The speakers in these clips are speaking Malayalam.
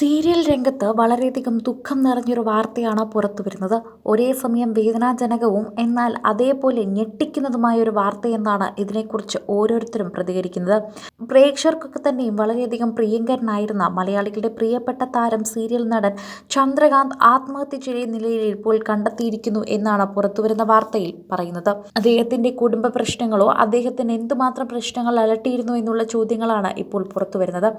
സീരിയൽ രംഗത്ത് വളരെയധികം ദുഃഖം നിറഞ്ഞൊരു വാർത്തയാണ് പുറത്തു വരുന്നത്. ഒരേ സമയം വേദനാജനകവും എന്നാൽ അതേപോലെ ഞെട്ടിക്കുന്നതുമായ ഒരു വാർത്തയെന്നാണ് ഇതിനെക്കുറിച്ച് ഓരോരുത്തരും പ്രതികരിക്കുന്നത്. പ്രേക്ഷകർക്കൊക്കെ തന്നെയും വളരെയധികം പ്രിയങ്കരനായിരുന്ന മലയാളികളുടെ പ്രിയപ്പെട്ട താരം സീരിയൽ നടൻ ചന്ദ്രകാന്ത് ആത്മഹത്യ ചെയ്ത നിലയിൽ ഇപ്പോൾ കണ്ടെത്തിയിരിക്കുന്നു എന്നാണ് പുറത്തു വരുന്ന വാർത്തയിൽ പറയുന്നത്. അദ്ദേഹത്തിന്റെ കുടുംബ പ്രശ്നങ്ങളോ അദ്ദേഹത്തിന് എന്തുമാത്രം പ്രശ്നങ്ങൾ അലട്ടിയിരുന്നു എന്നുള്ള ചോദ്യങ്ങളാണ് ഇപ്പോൾ പുറത്തു വരുന്നത്.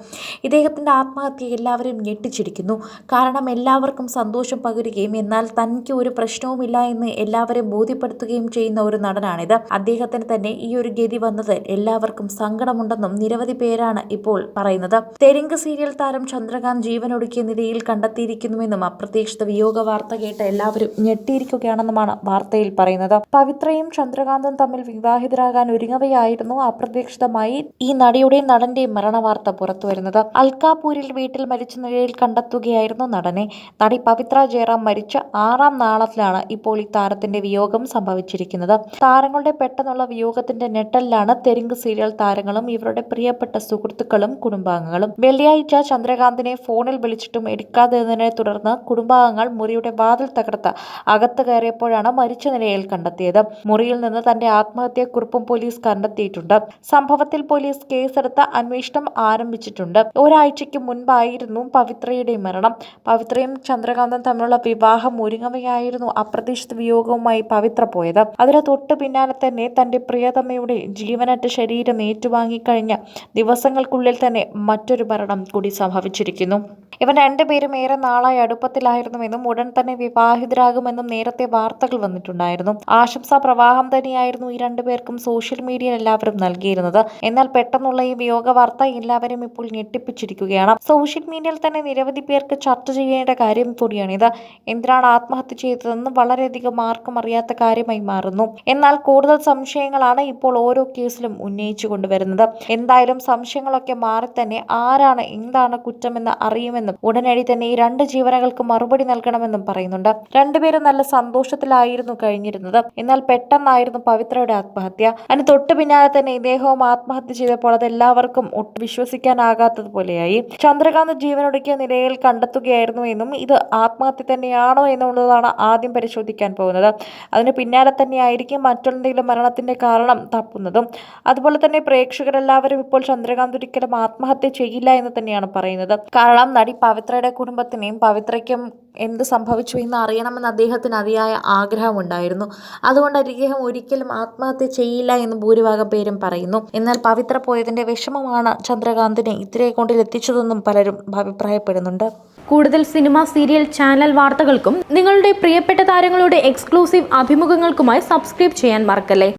ഇദ്ദേഹത്തിന്റെ ആത്മഹത്യ എല്ലാവരും ഞെട്ടിച്ചിരിക്കുന്നു. കാരണം എല്ലാവർക്കും സന്തോഷം പകരുകയും എന്നാൽ തനിക്ക് ഒരു പ്രശ്നവുമില്ല എന്ന് എല്ലാവരെയും ബോധ്യപ്പെടുത്തുകയും ചെയ്യുന്ന ഒരു നടനാണിത്. അദ്ദേഹത്തിന് തന്നെ ഈ ഒരു ഗതി വന്നത് എല്ലാവർക്കും സങ്കടമുണ്ടെന്നും നിരവധി പേരാണ് ഇപ്പോൾ പറയുന്നത്. തെലുങ്ക് സീരിയൽ താരം ചന്ദ്രകാന്ത് ജീവനൊടുക്കിയ നിലയിൽ കണ്ടെത്തിയിരിക്കുന്നുവെന്നും അപ്രതീക്ഷിത വിയോഗ വാർത്ത കേട്ട് എല്ലാവരും ഞെട്ടിയിരിക്കുകയാണെന്നുമാണ് വാർത്തയിൽ പറയുന്നത്. പവിത്രയും ചന്ദ്രകാന്തും തമ്മിൽ വിവാഹിതരാകാൻ ഒരുങ്ങവെയായിരുന്നു അപ്രതീക്ഷിതമായി ഈ നടിയുടെയും നടന്റെയും മരണവാർത്ത പുറത്തുവരുന്നത്. അൽക്കാപൂരിൽ വീട്ടിൽ മരിച്ച നിലയിൽ കണ്ടെത്തുകയായിരുന്നു നടനെ. നടി പവിത്ര ജയറാം മരിച്ച ആറാം നാളത്തിലാണ് ഇപ്പോൾ ഈ താരത്തിന്റെ വിയോഗം സംഭവിച്ചിരിക്കുന്നത്. താരങ്ങളുടെ പെട്ടെന്നുള്ള വിയോഗത്തിന്റെ ഞെട്ടലിലാണ് തെലുങ്ക് സീരിയൽ താരങ്ങളും ഇവരുടെ പ്രിയപ്പെട്ട സുഹൃത്തുക്കളും കുടുംബാംഗങ്ങളും. വെള്ളിയാഴ്ച ചന്ദ്രകാന്തിനെ ഫോണിൽ വിളിച്ചിട്ടും എടുക്കാതിരുന്നതിനെ തുടർന്ന് കുടുംബാംഗങ്ങൾ മുറിയുടെ വാതിൽ തകർത്ത് അകത്ത് കയറിയപ്പോഴാണ് മരിച്ച നിലയിൽ കണ്ടെത്തിയത്. മുറിയിൽ നിന്ന് തന്റെ ആത്മഹത്യക്കുറിപ്പും പോലീസ് കണ്ടെത്തിയിട്ടുണ്ട്. സംഭവത്തിൽ പോലീസ് കേസെടുത്ത് അന്വേഷണം ആരംഭിച്ചിട്ടുണ്ട്. ഒരാഴ്ചയ്ക്ക് മുൻപായിരുന്നു പവിത്രയുടെ മരണം. പവിത്രയും ചന്ദ്രകാന്തം തമ്മിലുള്ള വിവാഹം ഒരുങ്ങവെയായിരുന്നു അപ്രതീക്ഷിത വിയോഗവുമായി പവിത്ര പോയത്. അതിന് തൊട്ട് പിന്നാലെ തന്നെ തന്റെ പ്രിയതമ്മയുടെ ജീവനറ്റ ശരീരം ഏറ്റുവാങ്ങിക്കഴിഞ്ഞ ദിവസങ്ങൾക്കുള്ളിൽ തന്നെ മറ്റൊരു മരണം കൂടി സംഭവിച്ചിരിക്കുന്നു. ഇവൻ രണ്ടുപേരും ഏറെ നാളായി അടുപ്പത്തിലായിരുന്നുവെന്നും ഉടൻ തന്നെ വിവാഹിതരാകുമെന്നും നേരത്തെ വാർത്തകൾ വന്നിട്ടുണ്ടായിരുന്നു. ആശംസാ പ്രവാഹം തന്നെയായിരുന്നു ഈ രണ്ടുപേർക്കും സോഷ്യൽ മീഡിയയിൽ എല്ലാവരും നൽകിയിരുന്നത്. എന്നാൽ പെട്ടെന്നുള്ള ഈ വിയോഗ വാർത്ത എല്ലാവരും ഇപ്പോൾ ഞെട്ടിപ്പിച്ചിരിക്കുകയാണ്. സോഷ്യൽ മീഡിയയിൽ നിരവധി പേർക്ക് ചർച്ച ചെയ്യേണ്ട കാര്യം കൂടിയാണിത് എന്തിനാണ് ആത്മഹത്യ ചെയ്തതെന്ന് വളരെയധികം ആർക്കും അറിയാത്ത കാര്യമായി മാറുന്നു. എന്നാൽ കൂടുതൽ സംശയങ്ങളാണ് ഇപ്പോൾ ഓരോ കേസിലും ഉന്നയിച്ചു കൊണ്ടുവരുന്നത്. എന്തായാലും സംശയങ്ങളൊക്കെ മാറി തന്നെ ആരാണ് എന്താണ് കുറ്റമെന്ന് അറിയുമെന്നും ഉടനടി തന്നെ ഈ രണ്ട് ജീവനകൾക്ക് മറുപടി നൽകണമെന്നും പറയുന്നുണ്ട്. രണ്ടുപേരും നല്ല സന്തോഷത്തിലായിരുന്നു കഴിഞ്ഞിരുന്നത്. എന്നാൽ പെട്ടെന്നായിരുന്നു പവിത്രയുടെ ആത്മഹത്യ. അതിന് തൊട്ടു പിന്നാലെ തന്നെ ഇദ്ദേഹവും ആത്മഹത്യ ചെയ്തപ്പോൾ അത് എല്ലാവർക്കും ഒട്ടും വിശ്വസിക്കാനാകാത്തതുപോലെയായി. ചന്ദ്രകാന്ത് ജീവനൊടുക്കിയ നിലയിൽ കണ്ടെത്തുകയായിരുന്നു എന്നും ഇത് ആത്മഹത്യ തന്നെയാണോ എന്നുള്ളതാണ് ആദ്യം പരിശോധിക്കാൻ പോകുന്നത്. അതിന് പിന്നാലെ തന്നെയായിരിക്കും മറ്റെന്തെങ്കിലും മരണത്തിന്റെ കാരണം തപ്പുന്നതും. അതുപോലെ തന്നെ പ്രേക്ഷകരെല്ലാവരും ഇപ്പോൾ ചന്ദ്രകാന്ത് ഒരിക്കലും ആത്മഹത്യ ചെയ്യില്ല എന്ന് തന്നെയാണ് പറയുന്നത്. കാരണം നടി പവിത്രയുടെ കുടുംബത്തിനെയും പവിത്രയ്ക്കും എന്ത് സംഭവിച്ചു എന്ന് അറിയണമെന്ന് അദ്ദേഹത്തിന് അതിയായ ആഗ്രഹമുണ്ടായിരുന്നു. അതുകൊണ്ട് അദ്ദേഹം ഒരിക്കലും ആത്മഹത്യ ചെയ്യില്ല എന്ന് ഭൂരിഭാഗം പേരും പറയുന്നു. എന്നാൽ പവിത്ര പോയതിന്റെ വിഷമമാണ് ചന്ദ്രകാന്തിനെ ഇത്രയും കൊണ്ടിൽ എത്തിച്ചതെന്നും പലരും അഭിപ്രായപ്പെടുന്നുണ്ട്. കൂടുതൽ സിനിമ സീരിയൽ ചാനൽ വാർത്തകൾക്കും നിങ്ങളുടെ പ്രിയപ്പെട്ട താരങ്ങളുടെ എക്സ്ക്ലൂസീവ് അഭിമുഖങ്ങൾക്കുമായി സബ്സ്ക്രൈബ് ചെയ്യാൻ മറക്കല്ലേ?